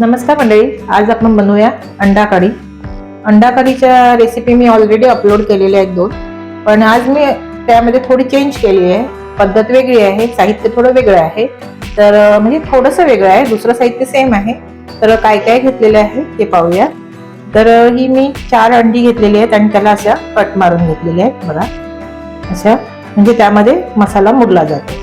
नमस्कार मंडळी आज आपण बनवूया अंडा कढी अंडा कढीच्या रेसिपी मी ऑलरेडी अपलोड केलेल्या आहेत दोन. पण आज मी त्यामध्ये थोडी चेंज केली आहे. पद्धत वेगळी आहे साहित्य थोडं वेगळं आहे. तर म्हणजे थोडंसं वेगळं आहे दुसरं साहित्य सेम आहे. तर काय काय घेतलेलं आहे ते पाहूया. तर ही मी चार अंडी घेतलेली आहेत आणि त्याला अशा कट मारून घेतलेल्या आहेत बघा. अशा म्हणजे त्यामध्ये मसाला मुरला जातो.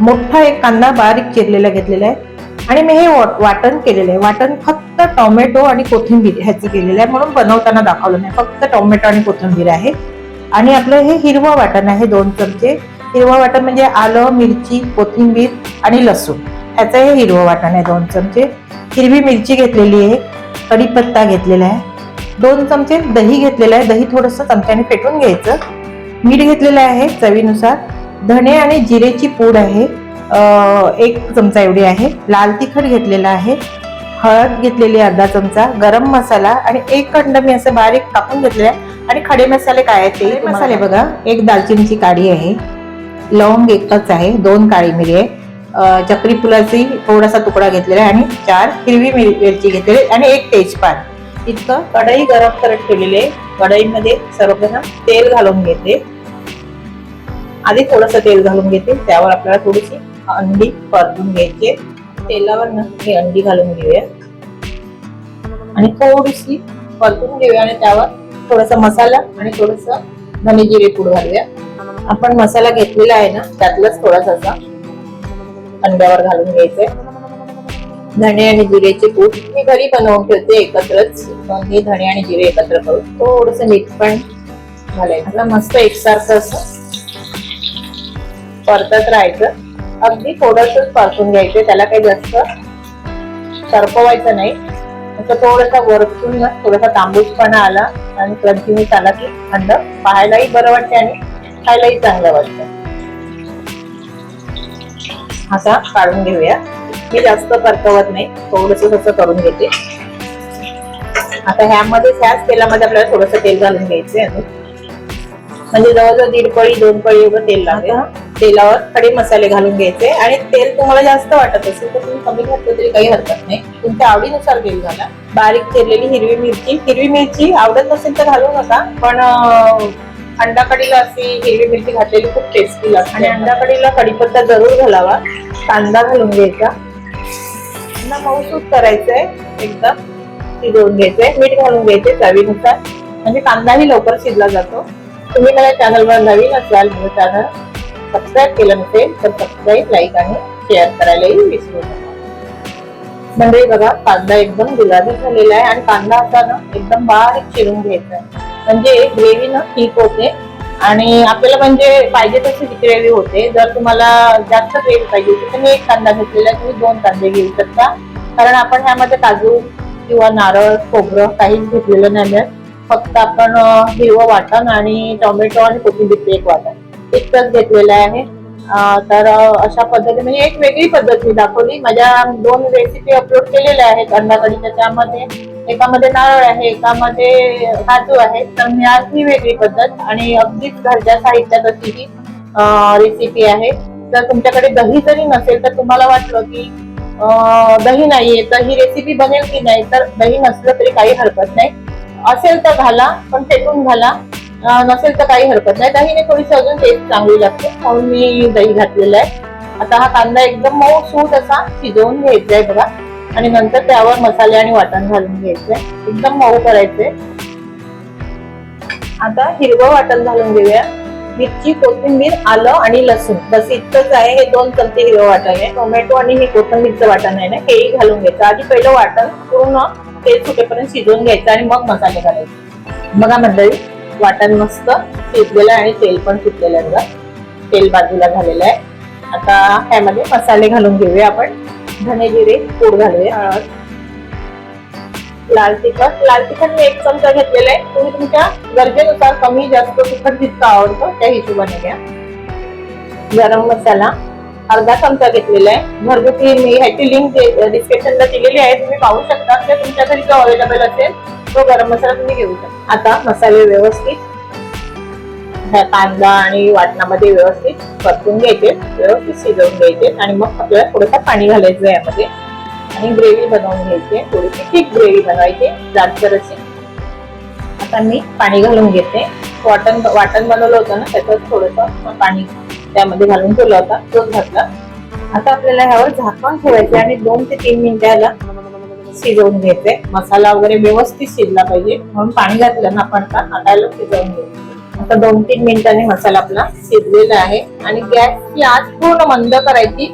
मोठा एक कांदा बारीक चिरलेला घेतलेला आहे. आणि मी हे वाटण केलेलं आहे. वाटण फक्त टोमॅटो आणि कोथिंबीर ह्याचं केलेलं आहे. म्हणून बनवताना दाखवलं नाही. फक्त टोमॅटो आणि कोथिंबीर आहे. आणि आपलं हे हिरवं वाटण आहे. दोन चमचे. हिरवं वाटण म्हणजे आलं मिरची कोथिंबीर आणि लसूण. ह्याचं हे हिरवं वाटण आहे. दोन चमचे. हिरवी मिरची घेतलेली आहे. कढीपत्ता घेतलेला आहे. दोन चमचे दही घेतलेलं आहे. दही थोडंसं चमच्याने फेटून घ्यायचं. मीठ घेतलेलं आहे चवीनुसार. धणे आणि जिरेची पूड आहे. एक चमचा एवढी आहे. लाल तिखट घेतलेला आहे. हळद घेतलेली आहे अर्धा चमचा. गरम मसाला आणि एक कंड मी असं बारीक कापून घेतलेला आहे. आणि खडे मसाले काय आहेत ते मसाले. बघा. एक दालचिनीची काडी आहे. लवंग एकच आहे. दोन काळी मिरी आहे. चक्री फुलाची थोडासा तुकडा घेतलेला आहे आणि चार हिरवी मिर- मिरची घेतलेली आणि एक तेजपान इतकं कढई गरम करत ठेवलेली आहे. कढईमध्ये सर्वप्रथम तेल घालून घेते. आधी थोडस तेल घालून घेते. त्यावर आपल्याला थोडीशी अंडी परतून घ्यायचे. तेलावर ना ही अंडी घालून घेऊया. आणि थोडीशी परतून घेऊया आणि त्यावर थोडासा मसाला आणि थोडस धने जिरे पूड घालूया. आपण मसाला घेतलेला आहे ना त्यातलाच थोडासा असा अंड्यावर घालून घ्यायचंय. धणे आणि जिरेचे पूड मी घरी बनवून ठेवते एकत्रच. मग हे धणे आणि जिरे एकत्र करून थोडस मीठ पण घालायचं. मस्त एकसारखं असं परतत राहायचं. अगदी थोडस परतून घ्यायचे त्याला काही जास्त सरपवायचं नाही. असं थोडासा वरतून थोडासा तांबूसपणा आला आणि क्रंचीनेस आला की अंड पाहायलाही बरं वाटते आणि खायलाही चांगलं वाटतं. असा काढून घेऊया. मी जास्त परतवत नाही. थोडस असं करून घेते. आता ह्यामध्ये ह्याच तेलामध्ये आपल्याला थोडस तेल घालून घ्यायचंय म्हणजे जवळजवळ दीड पळी दोन पळी एवढं तेल लागेल. तेलावर खडे मसाले घालून घ्यायचे आणि तेल तुम्हाला जास्त वाटत असेल तर तुम्ही कमी घातलं तरी काही हरकत नाही. तुमच्या आवडीनुसार तेल घाला. बारीक चिरलेली हिरवी मिरची. हिरवी मिरची आवडत नसेल तर घालू नका पण अंडा कढीला अशी हिरवी मिरची घातलेली खूप टेस्टी लागते. आणि अंडा कढीला कढीपत्ता जरूर घालावा. कांदा घालून घ्यायचा. पुन्हा मऊसूत करायचंय. एकदम शिजवून घ्यायचंय. मीठ घालून घ्यायचे चवीनुसार. म्हणजे कांदाही लवकर शिजला जातो. तुम्ही माझ्या चॅनलवर नवीन असाल माझं चॅनल सबस्क्राईब केलं नसेल तर सबस्क्राईब लाईक आणि शेअर करायलाही विसरू नका. म्हणजे बघा कांदा एकदम गुलाबी झालेला आहे आणि कांदा असा ना एकदम बारीक चिरून घ्यायचा आहे. म्हणजे ग्रेव्ही ना ठीक होते आणि आपल्याला म्हणजे पाहिजे तशी ग्रेव्ही होते. जर तुम्हाला जास्त ग्रेव्ही पाहिजे होती तर मी एक कांदा घेतलेला तुम्ही दोन कांदे घेऊ शकता. कारण आपण ह्यामध्ये काजू किंवा नारळ खोबरं काहीच घेतलेलं नाही आहे. फक्त आपण हिरवं वाटण आणि टोमॅटो आणि कोथिंबीरचं एक वाटण. इतकंच घेतलेलं आहे. तर अशा पद्धतीने म्हणजे एक वेगळी पद्धत मी दाखवली. माझ्या दोन रेसिपी अपलोड केलेल्या आहेत अंडा कढीच्या त्यामध्ये एकामध्ये नारळ आहे एकामध्ये काजू आहे. तर मी आज ही वेगळी पद्धत आणि अगदीच घरच्या साहित्यात अशी ही रेसिपी आहे. जर तुमच्याकडे दही जरी नसेल तर तुम्हाला वाटलं की दही नाहीये तर ही रेसिपी बनेल की नाही तर दही नसलं तरी काही हरकत नाही. असेल तर घाला पण फेटून घाला. नसेल तर काही हरकत नाही. दहीने थोडीशी अजून टेस्ट चांगली लागते. म्हणून मी दही घातलेलं आहे. आता हा कांदा एकदम मऊ सूट असा शिजवून घ्यायचा आहे बघा. आणि नंतर त्यावर मसाले आणि वाटण घालून घ्यायचंय. एकदम मऊ करायचंय. आता हिरवं वाटण घालून घेऊया. मिरची कोथिंबीर आलं आणि लसूण. बस इतकंच आहे. हे दोन चमचे हिरवं वाटण आहे. टोमॅटो आणि हे कोथिंबीरचं वाटण आहे ना हेही घालून घ्यायचं. आधी पहिलं वाटण पूर्ण तेल सुटेपर्यंत शिजवून घ्यायचं आणि मग मसाले घालायचे. बघा मंडळी वाटण मस्त. शिजलेलं आहे आणि तेल पण सुटलेलं आहे बघा. तेल बाजूला झालेलं आहे. आता ह्यामध्ये मसाले घालून घेऊया आपण. धने जिरे पूड घालूया. लाल तिखट. लाल तिखट मी एक चमचा घेतलेला आहे. तुम्ही तुमच्या गरजेनुसार कमी जास्त तिखट जितकं आवडतं त्या हिशोबाने घ्या. गरम मसाला. अर्धा चमचा घेतलेला आहे. घरगुती मी ह्याची लिंक डिस्क्रिप्शनला दिलेली आहे. तुम्ही पाहू शकता. ते तुमच्या घरी जो अवेलेबल असेल तो गरम मसाला तुम्ही घेऊ शकता. आता मसाले व्यवस्थित ह्या कांदा आणि वाटणामध्ये व्यवस्थित परतून घ्यायचे व्यवस्थित शिजवून घ्यायचे आणि मग आपल्याला थोडंसं पाणी घालायचं यामध्ये. आणि ग्रेव्ही बनवून घ्यायची. आहे थोडीशी थिक ग्रेव्ही बनवायची. जाडसर अशी. आता मी पाणी घालून घेते. वाटण वाटण बनवलं होतं ना त्याच्यात थोडंसं पाणी त्यामध्ये घालून ठेवला होता तोच घातला. आता आपल्याला ह्यावर झाकण ठेवायचे आणि दोन ते तीन मिनिटाला शिजवून घ्यायचे मसाला वगैरे व्यवस्थित शिजला पाहिजे. म्हणून पाणी घातलं ना आपण आता शिजवून घ्यायचं आता दोन तीन मिनिटांनी मसाला आपला शिजलेला आहे. आणि गॅसची आज पूर्ण मंद करायची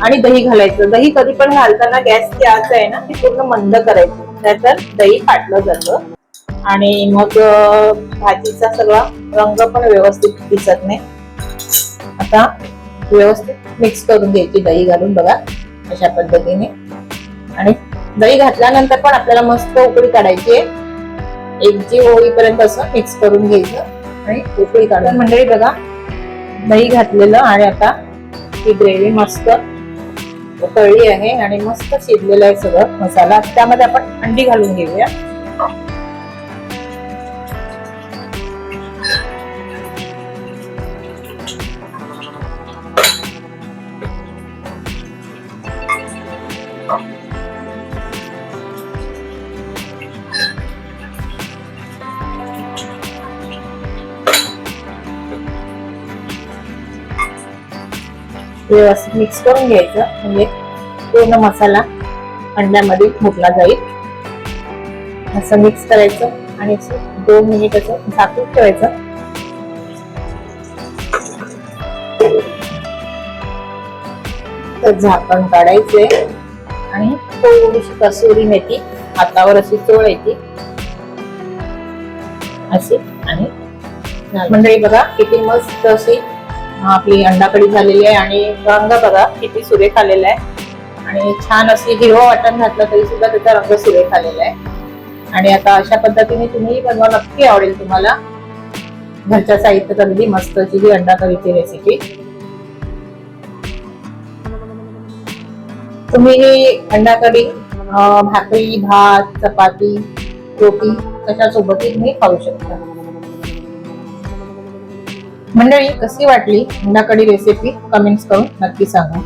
आणि दही घालायचं. दही कधी पण घालताना गॅसची आज आहे ना ती पूर्ण मंद करायची. त्याच्यात दही फाटलं जातं. आणि मग भाजीचा सगळा रंग पण व्यवस्थित दिसत नाही. आता व्यवस्थित मिक्स करून घ्यायची दही घालून बघा अशा पद्धतीने. आणि दही घातल्यानंतर पण आपल्याला मस्त उकळी काढायची आहे. जी होईपर्यंत असं मिक्स करून घ्यायचं आणि उकळी काढून. मंडळी बघा दही घातलेलं आणि आता ही ग्रेव्ही मस्त उकळली आहे आणि मस्त शिजलेलं आहे सगळं मसाला. त्यामध्ये आपण अंडी घालून घेऊया. व्यवस्थित मिक्स करून घ्यायचं. म्हणजे पूर्ण मसाला अंड्यामध्ये मुरला जाईल. असं मिक्स करायचं आणि दोन मिनिटाचं झाकून ठेवायचं. तर झाकण काढायचंय. आणि थोडीशी कसुरी मेथी हातावर अशी चोळायची अशी आणि मंडळी बघा किती मस्त अशी आपली अंडाकडी झालेली आहे आणि रंग बघा किती सुरेख आलेला आहे. आणि छान अशी हिरवं वाटण घातलं तरी सुद्धा त्याचा रंग सुरेख आलेला आहे. आणि आता अशा पद्धतीने तुम्ही बनवा नक्की आवडेल तुम्हाला. घरच्या साहित्यात अगदी मस्त अशी ही अंडा करीची रेसिपी तुम्ही ही अंडा कढी भाकरी भात चपाती रोटी कशासोबतही तुम्ही खाऊ शकता. मंडळी कशी वाटली हुंडाकडी रेसिपी कमेंट्स करून नक्की सांगा.